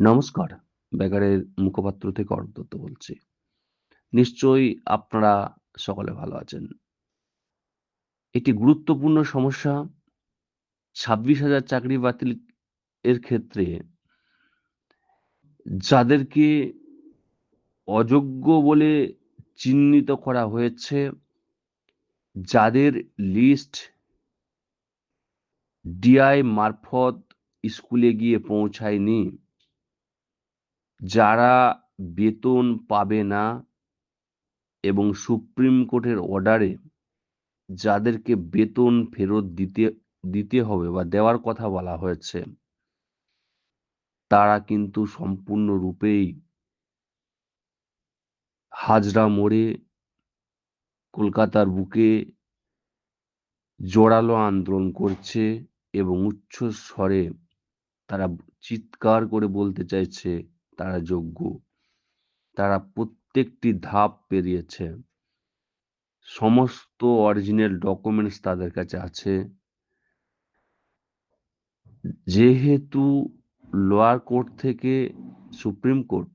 নমস্কার, বেকারের মুখপাত্র থেকে অরূপ বলছি। নিশ্চয়ই আপনারা সকলে ভালো আছেন। একটি গুরুত্বপূর্ণ সমস্যা, ছাব্বিশ হাজার চাকরি বাতিল এর ক্ষেত্রে যাদেরকে অযোগ্য বলে চিহ্নিত করা হয়েছে, যাদের লিস্ট ডিআই মারফত স্কুলে গিয়ে পৌঁছায়নি। যারা বেতন পাবে না এবং সুপ্রিম কোর্টের অর্ডারে যাদেরকে বেতন ফেরত দিতে দিতে হবে বা দেওয়ার কথা বলা হয়েছে, তারা কিন্তু সম্পূর্ণরূপেই হাজরা মোড়ে কলকাতার বুকে জোরালো আন্দোলন করছে এবং উচ্চ স্বরে তারা চিৎকার করে বলতে চাইছে তারা যোগ্য। তারা প্রত্যেকটি ধাপ পেরিয়েছে। সমস্ত অরিজিনাল ডকুমেন্টস তাদের কাছে আছে। যেহেতু লোয়ার কোর্ট থেকে সুপ্রিম কোর্ট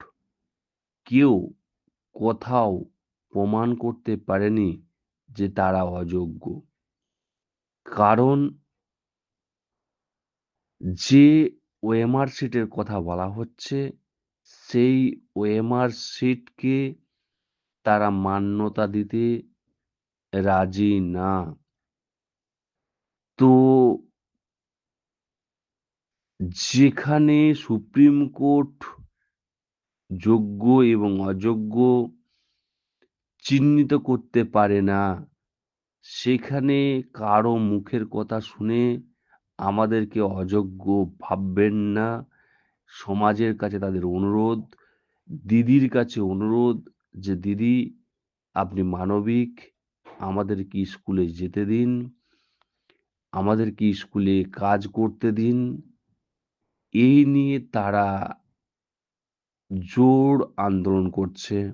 কেউ কোথাও প্রমাণ করতে পারেনি যে তারা অযোগ্য। কারণ যে ওএমআর সিটের কথা বলা হচ্ছে সেই ওএমআর সিটকে তারা মান্যতা দিতে রাজি না। তো যেখানে সুপ্রিম কোর্ট যোগ্য এবং অযোগ্য চিহ্নিত করতে পারে না, সেখানে কারও মুখের কথা শুনে আমাদেরকে অযোগ্য ভাববেন না। সমাজের কাছে তাদের অনুরোধ, দিদির কাছে অনুরোধ যে, দিদি, আপনি মানবিক, আমাদের কি স্কুলে যেতে দিন? আমাদের কি স্কুলে কাজ করতে দিন? এই নিয়ে তারা জোর আন্দোলন করছে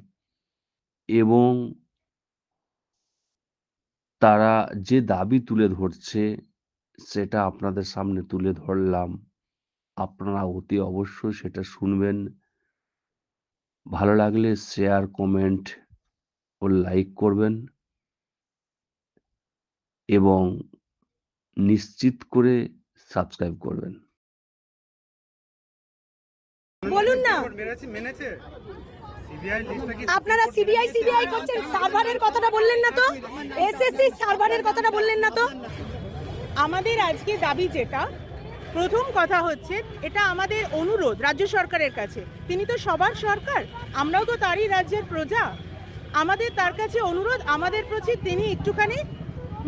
এবং তারা যে দাবি তুলে ধরছে, সেটা আপনাদের সামনে তুলে ধরলাম। আপনারা অতি অবশ্যই সেটা শুনবেন। ভালো লাগলে শেয়ার কমেন্ট ও লাইক করবেন। এবং নিশ্চিত করে সাবস্ক্রাইব করবেন। বলুন না। মেনেছে। আপনারা সিবিআই সিবিআই করছেন সার্ভারের কথাটা বললেন না তো? এসএসসি সার্ভারের কথাটা বললেন না তো? আমাদের আজকে দাবি যেটা প্রথম কথা হচ্ছে, এটা আমাদের অনুরোধ রাজ্য সরকারের কাছে। তিনি তো সবার সরকার, আমরাও তো তারই রাজ্যের প্রজা। আমাদের তার কাছে অনুরোধ, আমাদের প্রতি তিনি একটুখানি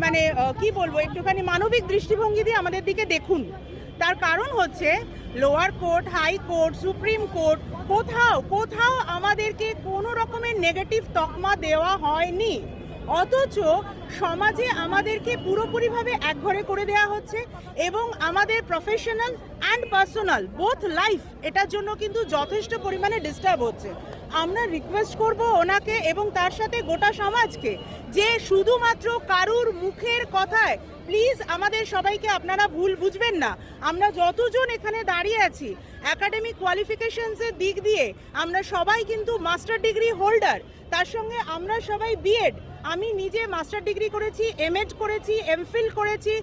মানে কি বলব, একটুখানি মানবিক দৃষ্টিভঙ্গি দিয়ে আমাদের দিকে দেখুন। তার কারণ হচ্ছে lower court high court supreme court কোথাও কোথাও আমাদেরকে কোনো রকমের নেগেটিভ তকমা দেওয়া হয়নি। অথচ সমাজে আমাদেরকে পুরোপুরিভাবে একঘরে করে দেওয়া হচ্ছে এবং আমাদের professional and personal both life এটার জন্য কিন্তু যথেষ্ট পরিমাণে ডিস্টার্ব হচ্ছে। আমরা রিকোয়েস্ট করব ওনাকে এবং তার সাথে গোটা সমাজকে যে শুধুমাত্র কারুর মুখের কথায় প্লিজ আমাদের সবাইকে আপনারা ভুল বুঝবেন না। আমরা যতজন এখানে দাঁড়িয়ে আছি একাডেমিক কোয়ালিফিকেশনসের দিক দিয়ে, আমরা সবাই কিন্তু মাস্টার ডিগ্রি হোল্ডার তার সঙ্গে আমরা সবাই বিএড আমি নিজে মাস্টার ডিগ্রি করেছি এমএড করেছি এমফিল করেছি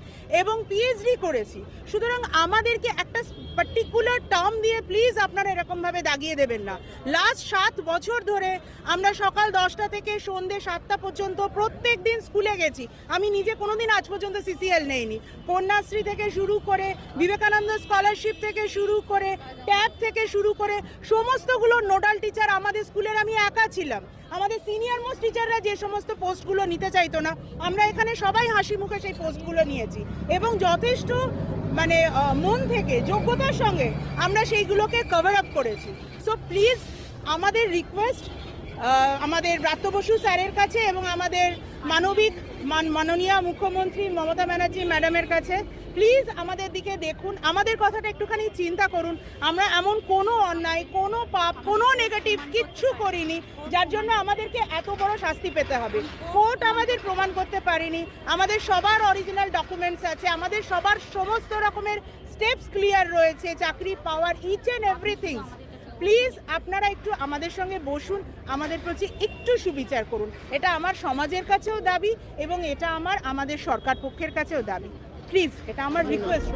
এবং পিএইচডি করেছি। সুতরাং আমাদেরকে একটা পার্টিকুলার টার্ম দিয়ে প্লিজ আপনারা এরকমভাবে দাগিয়ে দেবেন না। লাস্ট সাত বছর ধরে আমরা সকাল দশটা থেকে সন্ধে সাতটা পর্যন্ত প্রত্যেক দিন স্কুলে গেছি। আমি নিজে কোনোদিন আজ পর্যন্ত সিসিএল নেইনি। কন্যাশ্রী থেকে শুরু করে, বিবেকানন্দ স্কলারশিপ থেকে শুরু করে ট্যাব থেকে শুরু করে, সমস্তগুলো নোডাল টিচার আমাদের স্কুলের আমি একা ছিলাম। আমাদের সিনিয়র মোস্ট টিচাররা যে সমস্ত পোস্টগুলো নিতে চাইতো না, আমরা এখানে সবাই হাসি মুখে সেই পোস্টগুলো নিয়েছি। এবং যথেষ্ট মানে মন থেকে, যোগ্যতার সঙ্গে আমরা সেইগুলোকে কভার আপ করেছি। সো প্লিজ আমাদের রিকোয়েস্ট আমাদের ব্রাত্য বসু স্যারের কাছে এবং আমাদের মানবিক মান- মাননীয় মুখ্যমন্ত্রী মমতা ব্যানার্জি ম্যাডামের কাছে প্লিজ আমাদের দিকে দেখুন, আমাদের কথাটা একটুখানি চিন্তা করুন। আমরা এমন কোনো অন্যায়, কোনো পাপ, কোনো নেগেটিভ কিচ্ছু করিনি, যার জন্য আমাদেরকে এত বড় শাস্তি পেতে হবে। কোর্ট আমাদের প্রমাণ করতে পারেনি, আমাদের সবার অরিজিনাল ডকুমেন্টস আছে, আমাদের সবার সমস্ত রকমের স্টেপস ক্লিয়ার রয়েছে, চাকরি পাওয়ার ইচ অ্যান্ড এভরিথিংস প্লিজ আপনারা একটু আমাদের সঙ্গে বসুন, আমাদের প্রতি একটু সুবিচার করুন। এটা আমার সমাজের কাছেও দাবি এবং এটা আমার, আমাদের সরকার পক্ষের কাছেও দাবি। প্লিজ এটা আমার রিকোয়েস্ট